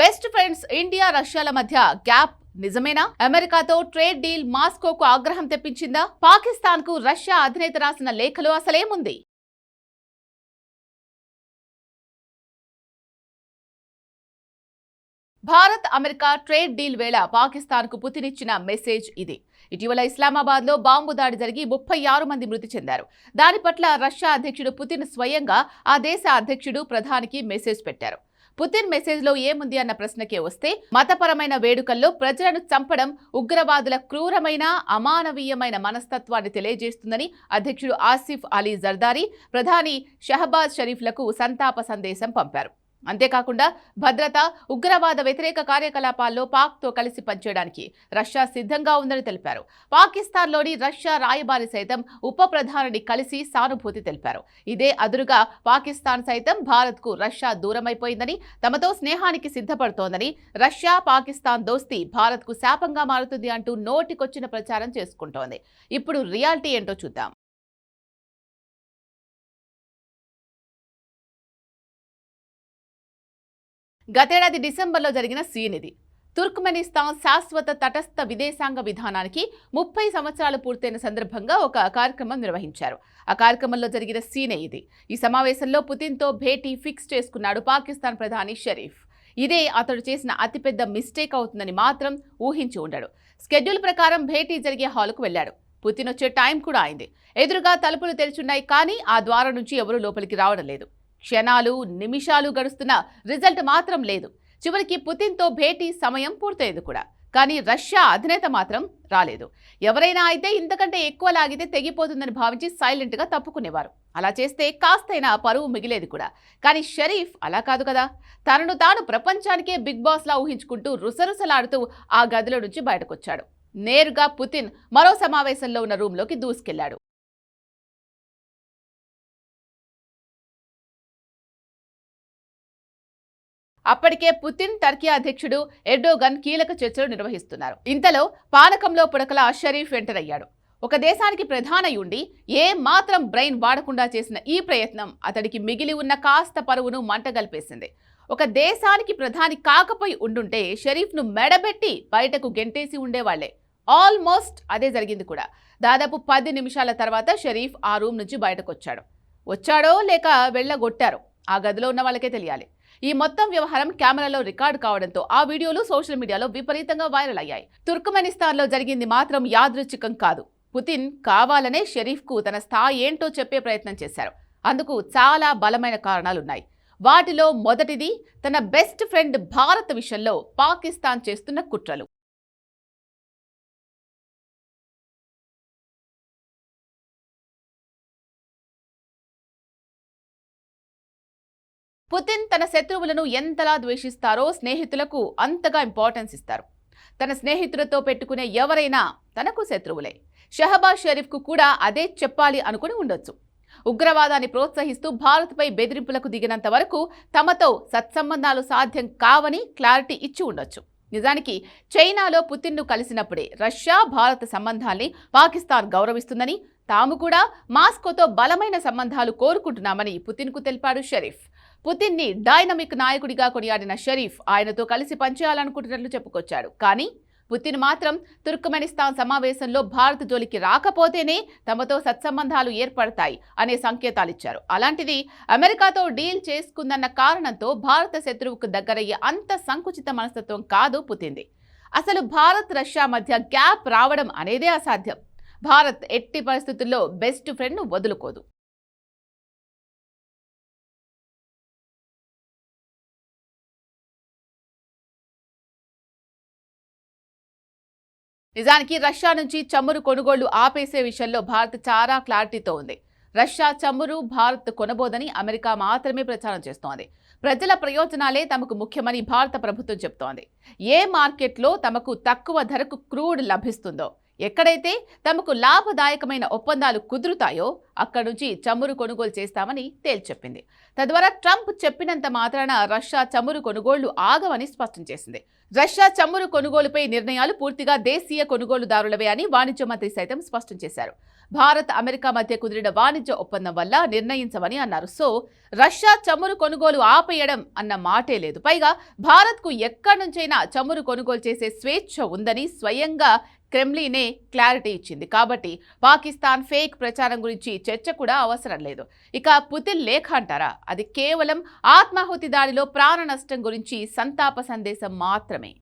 Best friends India రష్యాల మధ్య gap నిజమేనా? అమెరికాతో ట్రేడ్ డీల్ మాస్కోకు ఆగ్రహం తెప్పించిందా? పాకిస్తాన్కు రష్యా అధినేత రాసిన లేఖలో అసలేముంది? భారత్ అమెరికా ట్రేడ్ డీల్ వేళ పాకిస్తాన్కు మెసేజ్ ఇది. ఇటీవల ఇస్లామాబాద్లో బాంబు దాడి జరిగి ముప్పై ఆరు మంది మృతి చెందారు. దాని పట్ల రష్యా అధ్యక్షుడు పుతిన్ స్వయంగా ఆ దేశ అధ్యక్షుడు ప్రధానికి మెసేజ్ పెట్టారు. పుతిన్ మెసేజ్లో ఏముంది అన్న ప్రశ్నకే వస్తే మతపరమైన వేడుకల్లో ప్రజలను చంపడం ఉగ్రవాదుల క్రూరమైన అమానవీయమైన మనస్తత్వాన్ని తెలియజేస్తుందని అధ్యక్షుడు ఆసిఫ్ అలీ జర్దారీ ప్రధాని షహబాజ్ షరీఫ్లకు సంతాప సందేశం పంపారు. అంతేకాకుండా భద్రత ఉగ్రవాద వ్యతిరేక కార్యకలాపాల్లో పాక్తో కలిసి పనిచేయడానికి రష్యా సిద్ధంగా ఉందని తెలిపారు. పాకిస్తాన్లోని రష్యా రాయబారి సైతం ఉప ప్రధానిని కలిసి సానుభూతి తెలిపారు. ఇదే అదురుగా పాకిస్తాన్ సైతం భారత్కు రష్యా దూరమైపోయిందని తమతో స్నేహానికి సిద్ధపడుతోందని రష్యా పాకిస్తాన్ దోస్తీ భారత్కు శాపంగా మారుతుంది అంటూ నోటికొచ్చిన ప్రచారం చేసుకుంటోంది. ఇప్పుడు రియాలిటీ ఏంటో చూద్దాం. గతేడాది డిసెంబర్లో జరిగిన సీన్ ఇది తుర్క్మెనిస్తాన్ శాశ్వత తటస్థ విదేశాంగ విధానానికి ముప్పై సంవత్సరాలు పూర్తయిన సందర్భంగా ఒక కార్యక్రమం నిర్వహించారు. ఆ కార్యక్రమంలో జరిగిన సీనే ఇది. ఈ సమావేశంలో పుతిన్తో భేటీ ఫిక్స్ చేసుకున్నాడు పాకిస్తాన్ ప్రధాని షరీఫ్. ఇదే అతడు చేసిన అతిపెద్ద మిస్టేక్ అవుతుందని మాత్రం ఊహించి ఉండడు. స్కెడ్యూల్ ప్రకారం భేటీ జరిగే హాల్కు వెళ్ళాడు. పుతిన్ వచ్చే టైం కూడా అయింది. ఎదురుగా తలుపులు తెరిచున్నాయి కానీ ఆ ద్వారం నుంచి ఎవరూ లోపలికి రావడం లేదు. క్షణాలు నిమిషాలు గడుస్తున్న రిజల్ట్ మాత్రం లేదు. చివరికి పుతిన్తో భేటీ సమయం పూర్తయింది కూడా. కానీ రష్యా అధినేత మాత్రం రాలేదు. ఎవరైనా అయితే ఇంతకంటే ఎక్కువ లాగితే తెగిపోతుందని భావించి సైలెంట్గా తప్పుకునేవారు. అలా చేస్తే కాస్తైనా పరువు మిగిలేది కూడా. కానీ షరీఫ్ అలా కాదు కదా! తనను తాను ప్రపంచానికే బిగ్ బాస్లా ఊహించుకుంటూ రుసరుసలాడుతూ ఆ గదిలో నుంచి బయటకొచ్చాడు. నేరుగా పుతిన్ మరో సమావేశంలో ఉన్న రూంలోకి దూసుకెళ్ళాడు అప్పటికే పుతిన్ టర్కీ అధ్యక్షుడు ఎర్డోగన్ కీలక చర్చలు నిర్వహిస్తున్నారు. ఇంతలో పానకంలో పుడకల షరీఫ్ ఎంటర్ అయ్యాడు. ఒక దేశానికి ప్రధాన ఉండి ఏ మాత్రం బ్రెయిన్ వాడకుండా చేసిన ఈ ప్రయత్నం అతడికి మిగిలి ఉన్న కాస్త పరువును మంటగల్పేసింది. ఒక దేశానికి ప్రధాని కాకపోయి ఉండుంటే షరీఫ్ను మెడబెట్టి బయటకు గెంటేసి ఉండేవాళ్ళే. ఆల్మోస్ట్ అదే జరిగింది కూడా. దాదాపు పది నిమిషాల తర్వాత షరీఫ్ ఆ రూమ్ నుంచి బయటకు వచ్చాడు వచ్చాడో లేక వెళ్ళగొట్టారో ఆ గదిలో ఉన్న వాళ్ళకే తెలియాలి. ఈ మొత్తం వ్యవహారం కెమెరాలో రికార్డు కావడంతో ఆ వీడియోలు సోషల్ మీడియాలో విపరీతంగా వైరల్ అయ్యాయి. తుర్కమెనిస్తాన్లో జరిగింది మాత్రం యాదృచ్ఛికం కాదు. పుతిన్ కావాలనే షరీఫ్కు తన స్థాయి ఏంటో చెప్పే ప్రయత్నం చేశారు. అందుకు చాలా బలమైన కారణాలున్నాయి. వాటిలో మొదటిది తన బెస్ట్ ఫ్రెండ్ భారత్ విషయంలో పాకిస్తాన్ చేస్తున్న కుట్రలు. పుతిన్ తన శత్రువులను ఎంతలా ద్వేషిస్తారో స్నేహితులకు అంతగా ఇంపార్టెన్స్ ఇస్తారు. తన స్నేహితులతో పెట్టుకునే ఎవరైనా తనకు శత్రువులే. షహబాజ్ షరీఫ్కు కూడా అదే చెప్పాలి అనుకుని ఉండొచ్చు. ఉగ్రవాదాన్ని ప్రోత్సహిస్తూ భారత్పై బెదిరింపులకు దిగినంత వరకు తమతో సత్సంబంధాలు సాధ్యం కావని క్లారిటీ ఇచ్చి ఉండొచ్చు. నిజానికి చైనాలో పుతిన్ను కలిసినప్పుడే రష్యా భారత సంబంధాల్ని పాకిస్తాన్ గౌరవిస్తుందని తాము కూడా మాస్కోతో బలమైన సంబంధాలు కోరుకుంటున్నామని పుతిన్కు తెలిపాడు షరీఫ్. పుతిన్ని డైనమిక్ నాయకుడిగా కొనియాడిన షరీఫ్ ఆయనతో కలిసి పనిచేయాలనుకుంటున్నట్లు చెప్పుకొచ్చాడు. కానీ పుతిన్ మాత్రం తుర్కమెనిస్తాన్ సమావేశంలో భారత్ జోలికి రాకపోతేనే తమతో సత్సంబంధాలు ఏర్పడతాయి అనే సంకేతాలిచ్చారు. అలాంటిది అమెరికాతో డీల్ చేసుకుందన్న కారణంతో భారత శత్రువుకు దగ్గరయ్యే అంత సంకుచిత మనస్తత్వం కాదు పుతింది అసలు భారత్ రష్యా మధ్య గ్యాప్ రావడం అనేదే అసాధ్యం. భారత్ ఎట్టి పరిస్థితుల్లో బెస్ట్ ఫ్రెండ్ను వదులుకోదు. నిజానికి రష్యా నుంచి చమురు కొనుగోళ్ళు ఆపేసే విషయంలో భారత్ చాలా క్లారిటీతో ఉంది. రష్యా చమురు భారత్ కొనబోదని అమెరికా మాత్రమే ప్రచారం చేస్తోంది. ప్రజల ప్రయోజనాలే తమకు ముఖ్యమని భారత ప్రభుత్వం చెప్తోంది. ఏ మార్కెట్లో తమకు తక్కువ ధరకు క్రూడ్ లభిస్తుందో ఎక్కడైతే తమకు లాభదాయకమైన ఒప్పందాలు కుదురుతాయో అక్కడి నుంచి చమురు కొనుగోలు చేస్తామని తేల్చెప్పింది తద్వారా ట్రంప్ చెప్పినంత మాత్రాన రష్యా చమురు కొనుగోళ్ళు ఆగవని స్పష్టం చేసింది. రష్యా చమురు కొనుగోలుపై నిర్ణయాలు పూర్తిగా దేశీయ కొనుగోలుదారులవే అని వాణిజ్య మంత్రి సైతం స్పష్టం చేశారు. భారత్ అమెరికా మధ్య కుదిరిన వాణిజ్య ఒప్పందం వల్ల నిర్ణయించవని అన్నారు. సో రష్యా చమురు కొనుగోలు ఆపేయడం అన్న మాటే లేదు. పైగా భారత్కు ఎక్కడి నుంచైనా చమురు కొనుగోలు చేసే స్వేచ్ఛ ఉందని స్వయంగా క్రెమ్లీనే క్లారిటీ ఇచ్చింది. కాబట్టి పాకిస్తాన్ ఫేక్ ప్రచారం గురించి చర్చ కూడా అవసరం లేదు. ఇక పుతిన్ లేఖ అంటారా? అది కేవలం ఆత్మాహుతి దాడిలో ప్రాణ నష్టం గురించి సంతాప సందేశం మాత్రమే.